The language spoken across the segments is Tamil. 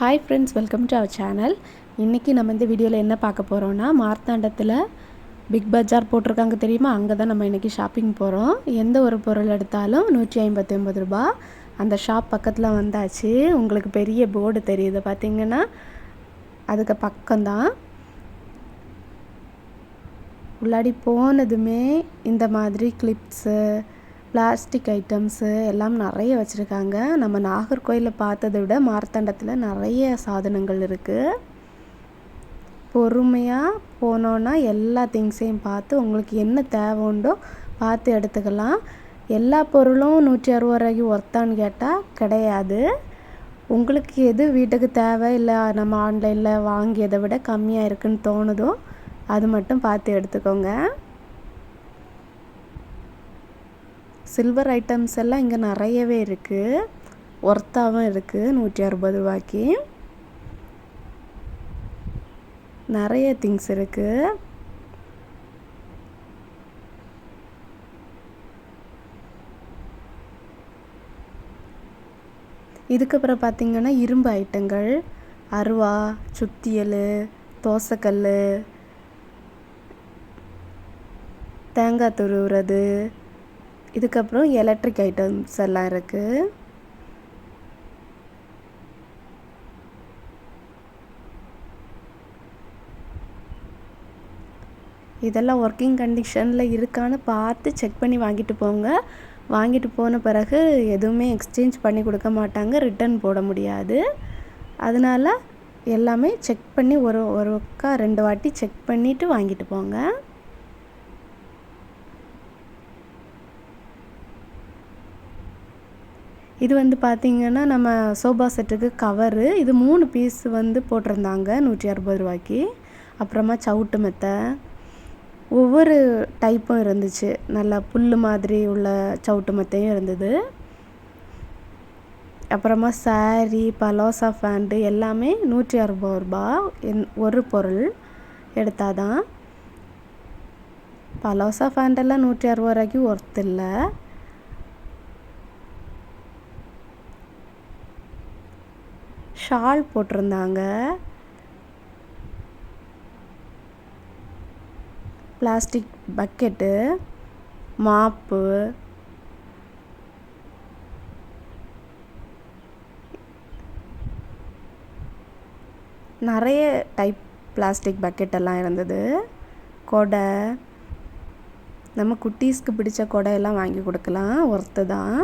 Hi friends welcome to our channel இன்றைக்கி நம்ம இந்த வீடியோவில் என்ன பார்க்க போகிறோன்னா மார்த்தாண்டத்தில் பிக் பஜார் போட்டிருக்காங்க தெரியுமா? அங்கே தான் நம்ம இன்றைக்கி ஷாப்பிங் போகிறோம் எந்த ஒரு பொருள் எடுத்தாலும் நூற்றி ஐம்பத்தி ஒம்பது ரூபா. அந்த ஷாப் பக்கத்தில் வந்தாச்சு. உங்களுக்கு பெரிய போர்டு தெரியுது. பார்த்தீங்கன்னா அதுக்கு பக்கம்தான். உள்ளாடி போனதுமே இந்த மாதிரி கிளிப்ஸு பிளாஸ்டிக் ஐட்டம்ஸு எல்லாம் நிறைய வச்சுருக்காங்க. நம்ம நாகர்கோயிலில் பார்த்ததை விட மார்த்தாண்டத்தில் நிறைய சாதனங்கள் இருக்குது பொறுமையாக போனோன்னா எல்லா திங்ஸையும் பார்த்து உங்களுக்கு என்ன தேவை உண்டோ பார்த்து எடுத்துக்கலாம். எல்லா பொருளும் நூற்றி அறுபது ரூபாய்க்கு ஒர்த்தான்னு கேட்டால் கிடையாது. உங்களுக்கு எது வீட்டுக்கு தேவை இல்லை நம்ம ஆன்லைனில் வாங்கியதை விட கம்மியாக இருக்குன்னு தோணுதோ அது மட்டும் பார்த்து எடுத்துக்கோங்க. சில்வர் ஐட்டம்ஸ் எல்லாம் இங்கே நிறையவே இருக்குது ஒர்த்தாகவும் இருக்குது நூற்றி அறுபது ரூபாய்க்கு. நிறைய திங்ஸ் இருக்குது இதுக்கப்புறம் பார்த்திங்கன்னா இரும்பு ஐட்டங்கள். அருவா சுத்தியல் தோசைக்கல் தேங்காய் துருவுறது இதுக்கப்புறம் எலக்ட்ரிக் ஐட்டம்ஸ் எல்லாம் இருக்குது இதெல்லாம் ஒர்க்கிங் கண்டிஷனில் இருக்கான்னு பார்த்து செக் பண்ணி வாங்கிட்டு போங்க. வாங்கிட்டு போன பிறகு எதுவுமே எக்ஸ்சேஞ்ச் பண்ணி கொடுக்க மாட்டாங்க ரிட்டர்ன் போட முடியாது. அதனால் எல்லாமே செக் பண்ணி ஒரு ஒரு ஒருக்கா ரெண்டு வாட்டி செக் பண்ணிவிட்டு வாங்கிட்டு போங்க. இது வந்து பார்த்திங்கன்னா நம்ம சோபா செட்டுக்கு கவரு. இது மூணு பீஸ் வந்து போட்டிருந்தாங்க நூற்றி அறுபது ரூபாய்க்கு. அப்புறமா சவுட்டு மெத்தை. ஒவ்வொரு டைப்பும் இருந்துச்சு. நல்லா புல் மாதிரி உள்ள சவுட்டு மெத்தையும் இருந்தது. அப்புறமா சாரீ பலோசா ஃபேண்டு எல்லாமே நூற்றி அறுபது ரூபா. என் ஒரு பொருள் எடுத்தால் தான் பலோசா ஃபேண்டெல்லாம் நூற்றி அறுபது ரூபாய்க்கு ஒர்த் இல்லை. ஷால் போட்டிருந்தாங்க. பிளாஸ்டிக் பக்கெட்டு மாப்பு நிறைய டைப் பிளாஸ்டிக் பக்கெட் எல்லாம் இருந்தது. கொடை நம்ம குட்டீஸ்க்கு பிடிச்ச கொடையெல்லாம் வாங்கி கொடுக்கலாம் ஒர்த்து தான்.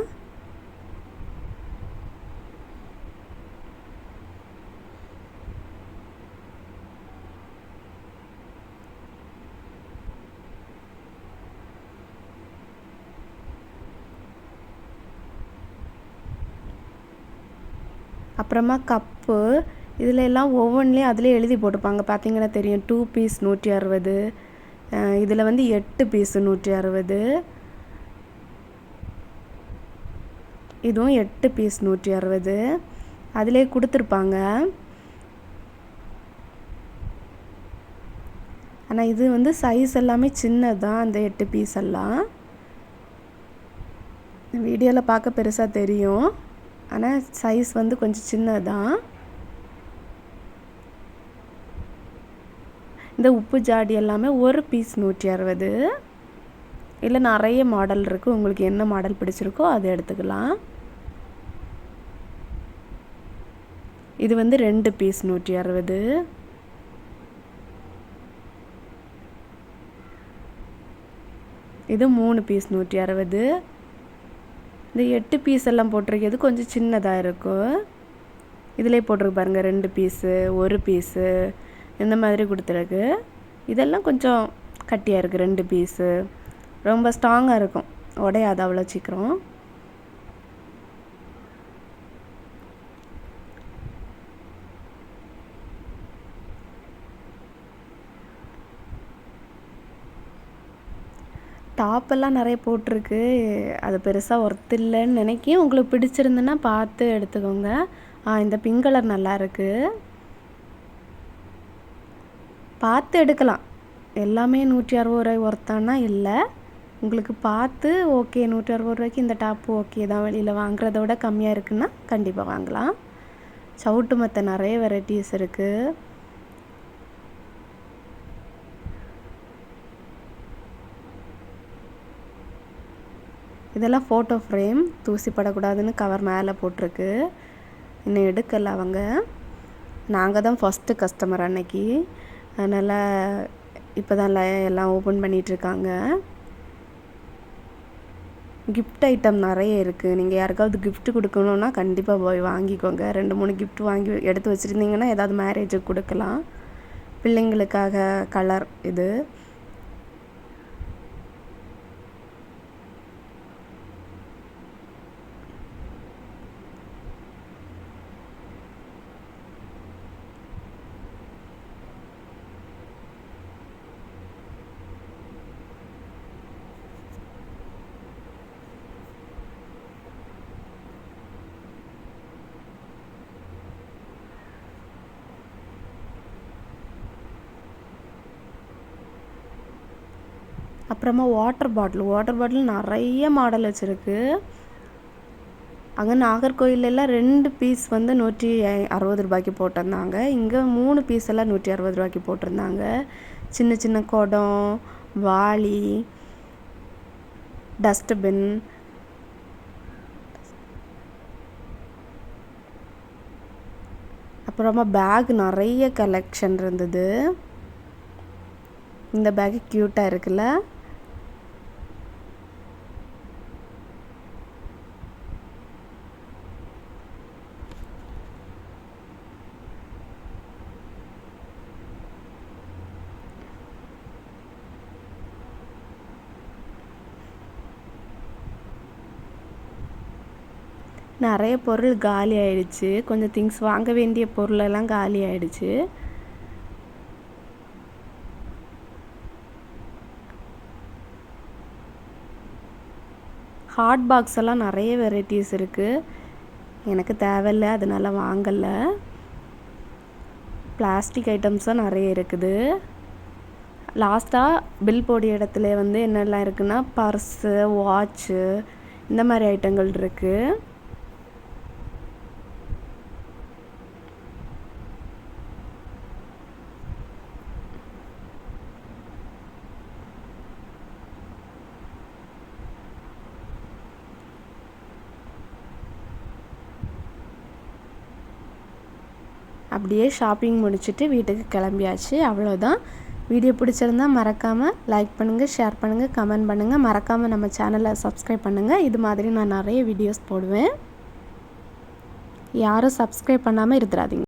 அப்புறமா கப்பு இதில் எல்லாம் ஒவ்வொன்றிலையும் அதிலே எழுதி போட்டுப்பாங்க. பார்த்தீங்கன்னா தெரியும் டூ பீஸ் நூற்றி அறுபது இதில் வந்து எட்டு பீஸு நூற்றி அறுபது. இதுவும் எட்டு பீஸ் நூற்றி அறுபது. அதிலே கொடுத்துருப்பாங்க. ஆனால் இது வந்து சைஸ் எல்லாமே சின்னதான் அந்த எட்டு பீஸ் எல்லாம். வீடியோவில் பார்க்க பெருசாக தெரியும். ஆனால் சைஸ் வந்து கொஞ்சம் சின்னதான். இந்த உப்பு ஜாடி எல்லாமே ஒரு பீஸ் நூற்றி அறுபது. இல்லை நிறைய மாடல் இருக்குது உங்களுக்கு என்ன மாடல் பிடிச்சிருக்கோ அதை எடுத்துக்கலாம். இது வந்து ரெண்டு பீஸ் நூற்றி அறுபது. இது மூணு பீஸ் நூற்றி அறுபது. இந்த எட்டு பீஸ் எல்லாம் போட்டிருக்கிறது கொஞ்சம் சின்னதாக இருக்கும் இதிலே போட்டிருக்கு பாருங்கள் ரெண்டு பீஸு ஒரு பீஸு இந்த மாதிரி கொடுத்துருக்கு. இதெல்லாம் கொஞ்சம் கட்டியாக இருக்குது ரெண்டு பீஸு ரொம்ப ஸ்ட்ராங்காக இருக்கும். உடையாது அவ்வளோ சீக்கிரம். டாப்பெல்லாம் நிறைய போட்டிருக்கு. அது பெருசாக ஒர்த் இல்லைன்னு நினைக்கி உங்களுக்கு பிடிச்சிருந்துன்னா பார்த்து எடுத்துக்கோங்க. ஆ இந்த பிங்க் கலர் நல்லா இருக்குது பார்த்து எடுக்கலாம். எல்லாமே நூற்றி அறுபது ரூபாய் ஒர்த்தானா இல்லை. உங்களுக்கு பார்த்து ஓகே நூற்றி அறுபது ரூபாய்க்கு இந்த டாப்பு ஓகே தான் வெளியில் வாங்குறத விட கம்மியாக இருக்குன்னா கண்டிப்பாக வாங்கலாம். சவுட்டு மற்ற நிறைய வெரைட்டிஸ் இருக்குது இதெல்லாம் ஃபோட்டோ ஃப்ரேம் தூசி படக்கூடாதுன்னு கவர் மேலே போட்டிருக்கு. இன்னும் எடுக்கலை அவங்க. நாங்கள் தான் ஃபஸ்ட்டு கஸ்டமர் அன்னைக்கு. அதனால் இப்போ தான் எல்லாம் ஓப்பன் பண்ணிகிட்ருக்காங்க கிஃப்ட் ஐட்டம் நிறைய இருக்குது நீங்கள் யாருக்காவது கிஃப்ட் கொடுக்கணுன்னா கண்டிப்பாக போய் வாங்கிக்கோங்க. ரெண்டு மூணு கிஃப்ட் வாங்கி எடுத்து வச்சுருந்தீங்கன்னா ஏதாவது மேரேஜுக்கு கொடுக்கலாம். பிள்ளைங்களுக்காக கலர் இது. அப்புறமா வாட்டர் பாட்டில் வாட்டர் பாட்டில் நிறைய மாடல் வச்சுருக்கு. அங்கே நாகர்கோயிலெல்லாம் ரெண்டு பீஸ் வந்து நூற்றி அறுபது ரூபாய்க்கு போட்டிருந்தாங்க. இங்கே மூணு பீஸ் எல்லாம் நூற்றி அறுபது ரூபாய்க்கு போட்டிருந்தாங்க. சின்ன சின்ன குடம் வாளி டஸ்ட்பின் அப்புறமா பேக் நிறைய கலெக்ஷன் இருந்தது. இந்த பேக்கு க்யூட்டாக இருக்குல்ல? நிறைய பொருள் காலி ஆயிடுச்சு. கொஞ்சம் திங்ஸ் வாங்க வேண்டிய பொருளெல்லாம் காலி ஆயிடுச்சு. ஹாட் பாக்ஸ் எல்லாம் நிறைய வெரைட்டிஸ் இருக்குது எனக்கு தேவையில்லை அதனால வாங்கலை. பிளாஸ்டிக் ஐட்டம்ஸும் நிறைய இருக்குது. லாஸ்ட்டாக பில் போடிய இடத்துல வந்து என்னெல்லாம் இருக்குன்னா பர்ஸு வாட்ச்சு இந்த மாதிரி ஐட்டங்கள் இருக்குது அப்படியே ஷாப்பிங் முடிச்சுட்டு வீட்டுக்கு கிளம்பியாச்சு. அவ்வளோதான் வீடியோ பிடிச்சிருந்தா மறக்காமல் லைக் பண்ணுங்கள் ஷேர் பண்ணுங்கள் கமெண்ட் பண்ணுங்கள் மறக்காமல் நம்ம சேனலை சப்ஸ்கிரைப் பண்ணுங்கள் இது மாதிரி நான் நிறைய வீடியோஸ் போடுவேன். யாரும் சப்ஸ்கிரைப் பண்ணாமல் இருந்துடாதீங்க